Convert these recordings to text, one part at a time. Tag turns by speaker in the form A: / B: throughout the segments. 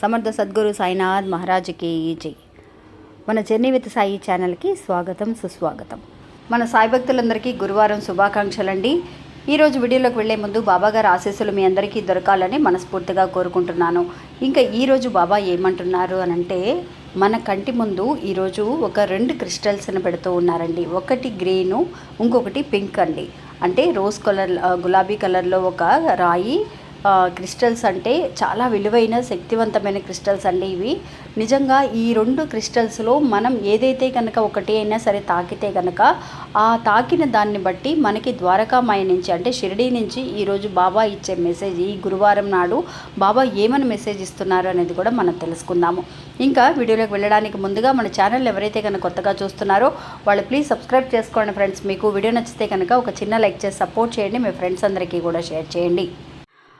A: సమర్థ సద్గురు సాయినాథ్ మహారాజుకి జై. మన జర్నీ విత్ సాయి ఛానల్కి స్వాగతం సుస్వాగతం. మన సాయి భక్తులందరికీ గురువారం శుభాకాంక్షలండి. ఈరోజు వీడియోలోకి వెళ్ళే ముందు బాబాగారి ఆశీస్సులు మీ అందరికీ దొరకాలని మనస్ఫూర్తిగా కోరుకుంటున్నాను. ఇంకా ఈరోజు బాబా ఏమంటున్నారు అని అంటే మన కంటి ముందు ఈరోజు ఒక రెండు క్రిస్టల్స్ని పెడుతూ ఉన్నారండి. ఒకటి గ్రీను ఇంకొకటి పింక్ అండి. అంటే రోజ్ కలర్ గులాబీ కలర్లో ఒక రాయి క్రిస్టల్స్ అంటే చాలా విలువైన శక్తివంతమైన క్రిస్టల్స్ అండి ఇవి. నిజంగా ఈ రెండు క్రిస్టల్స్లో మనం ఏదైతే కనుక ఒకటి అయినా సరే తాకితే కనుక ఆ తాకిన దాన్ని బట్టి మనకి ద్వారకామాయ నుంచి అంటే షిరిడీ నుంచి ఈరోజు బాబా ఇచ్చే మెసేజ్ ఈ గురువారం నాడు బాబా ఏమని మెసేజ్ ఇస్తున్నారు అనేది కూడా మనం తెలుసుకుందాము. ఇంకా వీడియోలోకి వెళ్ళడానికి ముందుగా మన ఛానల్ ఎవరైతే కనుక కొత్తగా చూస్తున్నారో వాళ్ళు ప్లీజ్ సబ్స్క్రైబ్ చేసుకోండి ఫ్రెండ్స్. మీకు వీడియో నచ్చితే కనుక ఒక చిన్న లైక్ చేసి సపోర్ట్ చేయండి. మీ ఫ్రెండ్స్ అందరికీ కూడా షేర్ చేయండి.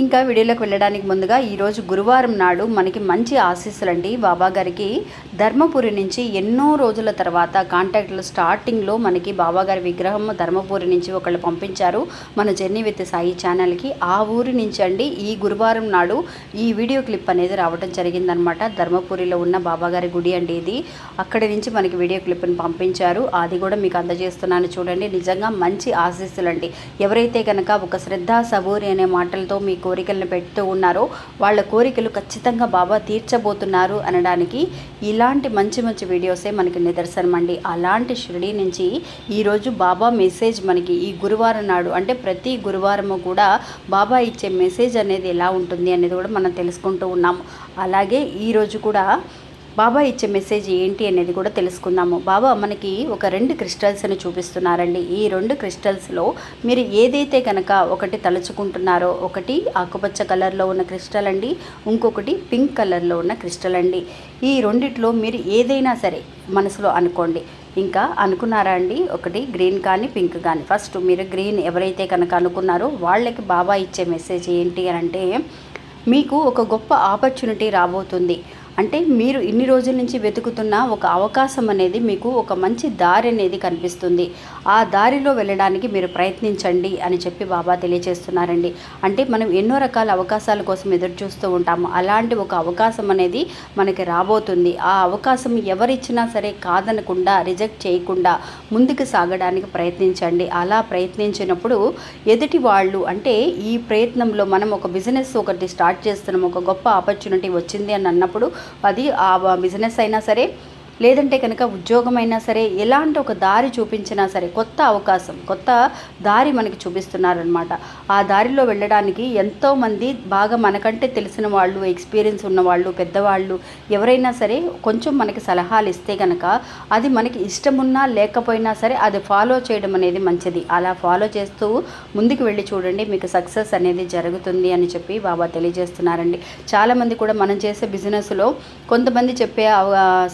A: ఇంకా వీడియోలోకి వెళ్ళడానికి ముందుగా ఈరోజు గురువారం నాడు మనకి మంచి ఆశీస్సులండి బాబాగారికి ధర్మపురి నుంచి ఎన్నో రోజుల తర్వాత కాంటాక్ట్లో స్టార్టింగ్లో మనకి బాబాగారి విగ్రహం ధర్మపురి నుంచి ఒకళ్ళు పంపించారు. మన జర్నీ విత్ సాయి ఛానల్కి ఆ ఊరి నుంచి అండి ఈ గురువారం నాడు ఈ వీడియో క్లిప్ అనేది రావడం జరిగిందనమాట. ధర్మపురిలో ఉన్న బాబాగారి గుడి అండి ఇది. అక్కడి నుంచి మనకి వీడియో క్లిప్ని పంపించారు. అది కూడా మీకు అందజేస్తున్నాను చూడండి. నిజంగా మంచి ఆశీస్సులండి ఎవరైతే కనుక ఒక శ్రద్ధా సబూరి అనే మాటలతో మీకు కోరికలను పెడుతూ ఉన్నారో. వాళ్ళ కోరికలు ఖచ్చితంగా బాబా తీర్చబోతున్నారు అనడానికి ఇలాంటి మంచి మంచి వీడియోసే మనకి నిదర్శనం అండి. అలాంటి షిరిడి నుంచి ఈరోజు బాబా మెసేజ్ మనకి ఈ గురువారం నాడు అంటే ప్రతి గురువారము కూడా బాబా ఇచ్చే మెసేజ్ అనేది ఎలా ఉంటుంది అనేది కూడా మనం తెలుసుకుంటూ ఉన్నాము. అలాగే ఈరోజు కూడా బాబా ఇచ్చే మెసేజ్ ఏంటి అనేది కూడా తెలుసుకుందాము. బాబా మనకి ఒక రెండు క్రిస్టల్స్ని చూపిస్తున్నారండి. ఈ రెండు క్రిస్టల్స్లో మీరు ఏదైతే కనుక ఒకటి తలుచుకుంటున్నారో ఒకటి ఆకుపచ్చ కలర్లో ఉన్న క్రిస్టల్ అండి ఇంకొకటి పింక్ కలర్లో ఉన్న క్రిస్టల్ అండి. ఈ రెండిట్లో మీరు ఏదైనా సరే మనసులో అనుకోండి. ఇంకా అనుకున్నారా అండి? ఒకటి గ్రీన్ కానీ పింక్ కానీ. ఫస్ట్ మీరు గ్రీన్ ఎవరైతే కనుక అనుకున్నారో వాళ్ళకి బాబా ఇచ్చే మెసేజ్ ఏంటి అని అంటే మీకు ఒక గొప్ప ఆపర్చునిటీ రాబోతుంది. అంటే మీరు ఇన్ని రోజుల నుంచి వెతుకుతున్న ఒక అవకాశం అనేది మీకు ఒక మంచి దారి అనేది కనిపిస్తుంది. ఆ దారిలో వెళ్ళడానికి మీరు ప్రయత్నించండి అని చెప్పి బాబా తెలియజేస్తున్నారండి అంటే మనం ఎన్నో రకాల అవకాశాల కోసం ఎదురు చూస్తూ ఉంటాము. అలాంటి ఒక అవకాశం అనేది మనకి రాబోతుంది. ఆ అవకాశం ఎవరిచ్చినా సరే కాదనకుండా రిజెక్ట్ చేయకుండా ముందుకు సాగడానికి ప్రయత్నించండి. అలా ప్రయత్నించినప్పుడు ఎదుటి వాళ్ళు అంటే ఈ ప్రయత్నంలో మనం ఒక బిజినెస్ ఒకటి స్టార్ట్ చేస్తున్నాం. ఒక గొప్ప ఆపర్చునిటీ వచ్చింది అని అన్నప్పుడు అది ఆ బిజినెస్ అయినా సరే లేదంటే కనుక ఉద్యోగం అయినా సరే ఎలాంటి ఒక దారి చూపించినా సరే కొత్త అవకాశం కొత్త దారి మనకి చూపిస్తున్నారనమాట ఆ దారిలో వెళ్ళడానికి ఎంతోమంది బాగా మనకంటే తెలిసిన వాళ్ళు ఎక్స్పీరియన్స్ ఉన్నవాళ్ళు పెద్దవాళ్ళు ఎవరైనా సరే కొంచెం మనకి సలహాలు ఇస్తే కనుక అది మనకి ఇష్టమున్నా లేకపోయినా సరే అది ఫాలో చేయడం అనేది మంచిది. అలా ఫాలో చేస్తూ ముందుకు వెళ్ళి చూడండి మీకు సక్సెస్ అనేది జరుగుతుంది అని చెప్పి బాబా తెలియజేస్తున్నారండి. చాలామంది కూడా మనం చేసే బిజినెస్లో కొంతమంది చెప్పే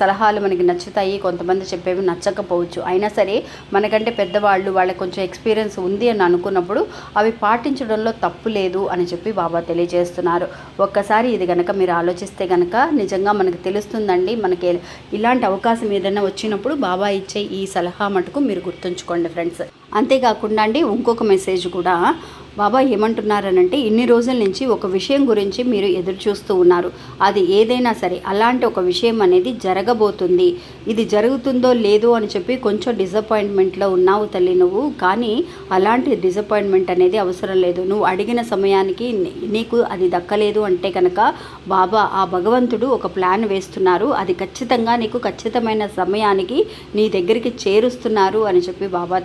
A: సలహాలు మనకి నచ్చుతాయి కొంతమంది చెప్పేవి నచ్చకపోవచ్చు. అయినా సరే మనకంటే పెద్దవాళ్ళు వాళ్ళకి కొంచెం ఎక్స్పీరియన్స్ ఉంది అని అనుకున్నప్పుడు అవి పాటించడంలో తప్పు లేదు అని చెప్పి బాబా తెలియజేస్తున్నారు. ఒక్కసారి ఇది కనుక మీరు ఆలోచిస్తే కనుక నిజంగా మనకు తెలుస్తుందండి. మనకి ఇలాంటి అవకాశం ఏదైనా వచ్చినప్పుడు బాబా ఇచ్చే ఈ సలహా మటుకు మీరు గుర్తుంచుకోండి ఫ్రెండ్స్. అంతేకాకుండా అండి ఇంకొక మెసేజ్ కూడా. బాబా ఏమంటున్నారనంటే ఇన్ని రోజుల నుంచి ఒక విషయం గురించి మీరు ఎదురు చూస్తూ ఉన్నారు. అది ఏదైనా సరే అలాంటి ఒక విషయం అనేది జరగబోతుంది. ఇది జరుగుతుందో లేదో అని చెప్పి కొంచెం డిసప్పాయింట్మెంట్లో ఉన్నావు తల్లి నువ్వు. కానీ అలాంటి డిసప్పాయింట్మెంట్ అనేది అవసరం లేదు. నువ్వు అడిగిన సమయానికి నీకు అది దక్కలేదు అంటే కనుక బాబా ఆ భగవంతుడు ఒక ప్లాన్ వేస్తున్నారు. అది ఖచ్చితంగా నీకు ఖచ్చితమైన సమయానికి నీ దగ్గరికి చేరుస్తున్నారు అని చెప్పి బాబా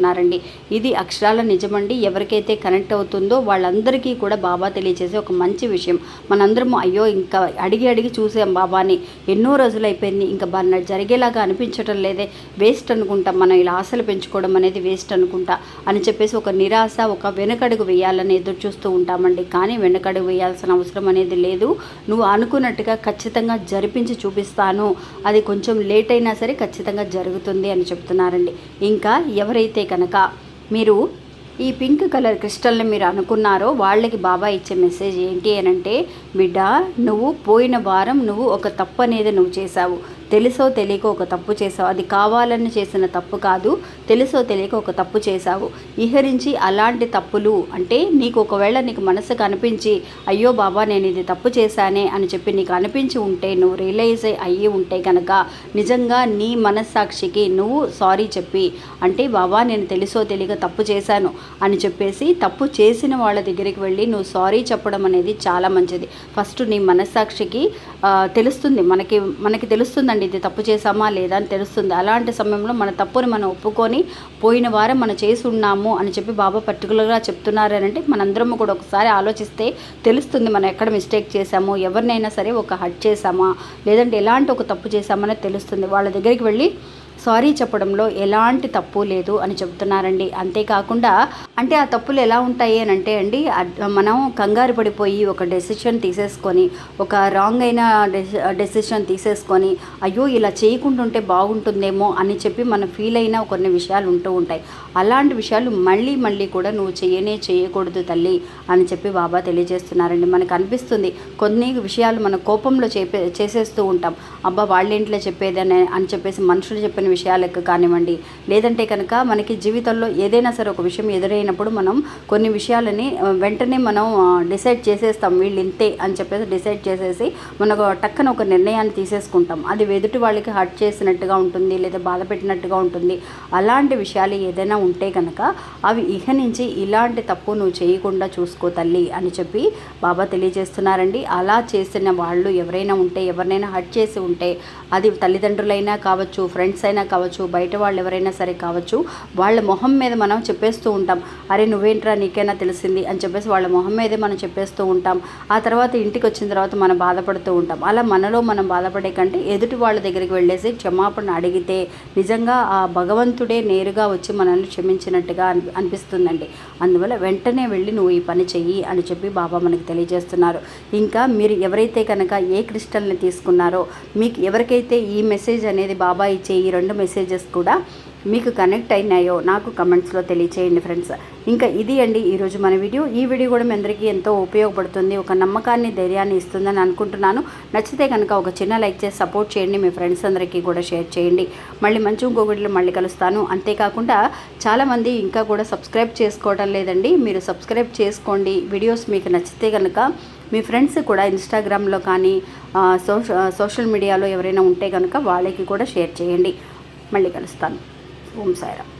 A: తెలియజేస్తున్నారండి ఇది అక్షరాల నిజమండి. ఎవరికైతే కనెక్ట్ అవుతుందో వాళ్ళందరికీ కూడా బాబా తెలియజేసే ఒక మంచి విషయం. మనందరము అయ్యో ఇంకా అడిగి అడిగి చూసాం బాబాని. ఎన్నో రోజులు అయిపోయింది ఇంకా బాగా జరిగేలాగా అనిపించడం లేదే. వేస్ట్ అనుకుంటాం. మనం ఇలా ఆశలు పెంచుకోవడం అనేది వేస్ట్ అనుకుంటా. అని చెప్పేసి ఒక నిరాశ ఒక వెనకడుగు వేయాలని ఎదురు చూస్తూ ఉంటామండి. కానీ వెనకడుగు వేయాల్సిన అవసరం అనేది లేదు. నువ్వు అనుకున్నట్టుగా ఖచ్చితంగా జరిపించి చూపిస్తాను. అది కొంచెం లేట్ అయినా సరే ఖచ్చితంగా జరుగుతుంది అని చెప్తున్నారండి. ఇంకా ఎవరైతే కనుక మీరు ఈ పింక్ కలర్ క్రిస్టల్ని మీరు అనుకున్నారో వాళ్ళకి బాబా ఇచ్చే మెసేజ్ ఏంటి అని అంటే బిడ్డ నువ్వు పోయిన వారం నువ్వు ఒక తప్పు అనేది నువ్వు చేశావు. తెలుసో తెలియక ఒక తప్పు చేసావు అది కావాలని చేసిన తప్పు కాదు తెలుసో తెలియక ఒక తప్పు చేశావు. ఇహరించి అలాంటి తప్పులు అంటే నీకు ఒకవేళ నీకు మనసుకు అనిపించి అయ్యో బాబా నేను ఇది తప్పు చేశానే అని చెప్పి నీకు అనిపించి ఉంటే నువ్వు రియలైజ్ అయ్యి ఉంటే కనుక నిజంగా నీ మనస్సాక్షికి నువ్వు సారీ చెప్పి అంటే బాబా నేను తెలుసో తెలియక తప్పు చేశాను అని చెప్పేసి తప్పు చేసిన వాళ్ళ దగ్గరికి వెళ్ళి నువ్వు సారీ చెప్పడం అనేది చాలా మంచిది. ఫస్ట్ నీ మనస్సాక్షికి తెలుస్తుంది. మనకి మనకి తెలుస్తుందండి ఇది తప్పు చేసామా లేదా అని తెలుస్తుంది. అలాంటి సమయంలో మన తప్పుని మనం ఒప్పుకొని పోయిన వారం మనం చేసి ఉన్నాము అని చెప్పి బాబా పర్టికులర్గా చెప్తున్నారు అని అంటే మనందరం కూడా ఒకసారి ఆలోచిస్తే తెలుస్తుంది మనం ఎక్కడ మిస్టేక్ చేసామో ఎవరినైనా సరే ఒక హట్ చేసామా లేదంటే ఎలాంటి ఒక తప్పు చేసామని తెలుస్తుంది. వాళ్ళ దగ్గరికి వెళ్ళి సారీ చెప్పడంలో ఎలాంటి తప్పు లేదు అని చెప్తున్నారండి అంతేకాకుండా అంటే ఆ తప్పులు ఎలా ఉంటాయి అని అంటే అండి మనం కంగారు పడిపోయి ఒక డెసిషన్ తీసేసుకొని ఒక రాంగ్ అయిన డెసిషన్ తీసేసుకొని అయ్యో ఇలా చేయకుండా ఉంటే బాగుంటుందేమో అని చెప్పి మనం ఫీల్ అయిన కొన్ని విషయాలు ఉంటూ ఉంటాయి. అలాంటి విషయాలు మళ్ళీ మళ్ళీ కూడా నువ్వు చేయనే చేయకూడదు తల్లి అని చెప్పి బాబా తెలియజేస్తున్నారండి. మనకు అనిపిస్తుంది కొన్ని విషయాలు మన కోపంలో చేపే చేసేస్తూ ఉంటాం. అబ్బా వాళ్ళేంట్లో చెప్పేదని అని చెప్పేసి మనుషులు చెప్పిన విషయాలకు కానివ్వండి. లేదంటే కనుక మనకి జీవితంలో ఏదైనా సరే ఒక విషయం ఎదురైనప్పుడు మనం కొన్ని విషయాలని వెంటనే మనం డిసైడ్ చేసేస్తాం. వీళ్ళు ఇంతే అని చెప్పేసి డిసైడ్ చేసేసి మనకు టక్కన ఒక నిర్ణయాన్ని తీసేసుకుంటాం. అది ఎదుటి వాళ్ళకి హర్ట్ చేసినట్టుగా ఉంటుంది లేదా బాధ పెట్టినట్టుగా ఉంటుంది. అలాంటి విషయాలు ఏదైనా ఉంటే కనుక అవి ఇహ నుంచి ఇలాంటి తప్పు నువ్వు చేయకుండా చూసుకో తల్లి అని చెప్పి బాబా తెలియజేస్తున్నారండి. అలా చేసిన వాళ్ళు ఎవరైనా ఉంటే ఎవరినైనా హర్ట్ చేసి ఉంటే అది తల్లిదండ్రులైనా కావచ్చు ఫ్రెండ్స్ అయినా కావచ్చు బయట వాళ్ళు ఎవరైనా సరే కావచ్చు వాళ్ళ మొహం మీద మనం చెప్పేస్తూ ఉంటాం అరే నువ్వేంట్రా నీకైనా తెలిసింది? అని చెప్పేసి వాళ్ళ మొహం మీదే మనం చెప్పేస్తూ ఉంటాం. ఆ తర్వాత ఇంటికి వచ్చిన తర్వాత మనం బాధపడుతూ ఉంటాం. అలా మనలో మనం బాధపడే కంటే ఎదుటి వాళ్ళ దగ్గరికి వెళ్ళేసి క్షమాపణ అడిగితే నిజంగా ఆ భగవంతుడే నేరుగా వచ్చి మనల్ని క్షమించినట్టుగా అనిపి అనిపిస్తుందండి. అందువల్ల వెంటనే వెళ్ళి నువ్వు ఈ పని చెయ్యి అని చెప్పి బాబా మనకి తెలియజేస్తున్నారు. ఇంకా మీరు ఎవరైతే కనుక ఏ క్రిస్టల్ని తీసుకున్నారో మీకు ఎవరికైతే ఈ మెసేజ్ అనేది బాబా ఇచ్చే ఈ రెండు మెసేజెస్ కూడా మీకు కనెక్ట్ అయినాయో నాకు కమెంట్స్లో తెలియచేయండి ఫ్రెండ్స్ ఇంకా ఇది అండి ఈరోజు మన వీడియో ఈ వీడియో కూడా మీ అందరికీ ఎంతో ఉపయోగపడుతుంది ఒక నమ్మకాన్ని ధైర్యాన్ని ఇస్తుందని అనుకుంటున్నాను. నచ్చితే కనుక ఒక చిన్న లైక్ చేసి సపోర్ట్ చేయండి మీ ఫ్రెండ్స్ అందరికీ కూడా షేర్ చేయండి. మళ్ళీ మంచి ఇంకొకటిలో మళ్ళీ కలుస్తాను. అంతేకాకుండా చాలామంది ఇంకా కూడా సబ్స్క్రైబ్ చేసుకోవడం లేదండి. మీరు సబ్స్క్రైబ్ చేసుకోండి. వీడియోస్ మీకు నచ్చితే కనుక మీ ఫ్రెండ్స్ కూడా ఇన్స్టాగ్రామ్లో కానీ సోష సోషల్ మీడియాలో ఎవరైనా ఉంటే కనుక వాళ్ళకి కూడా షేర్ చేయండి. మళ్ళీ కలుస్తాను. ఓం సాయిరామ్.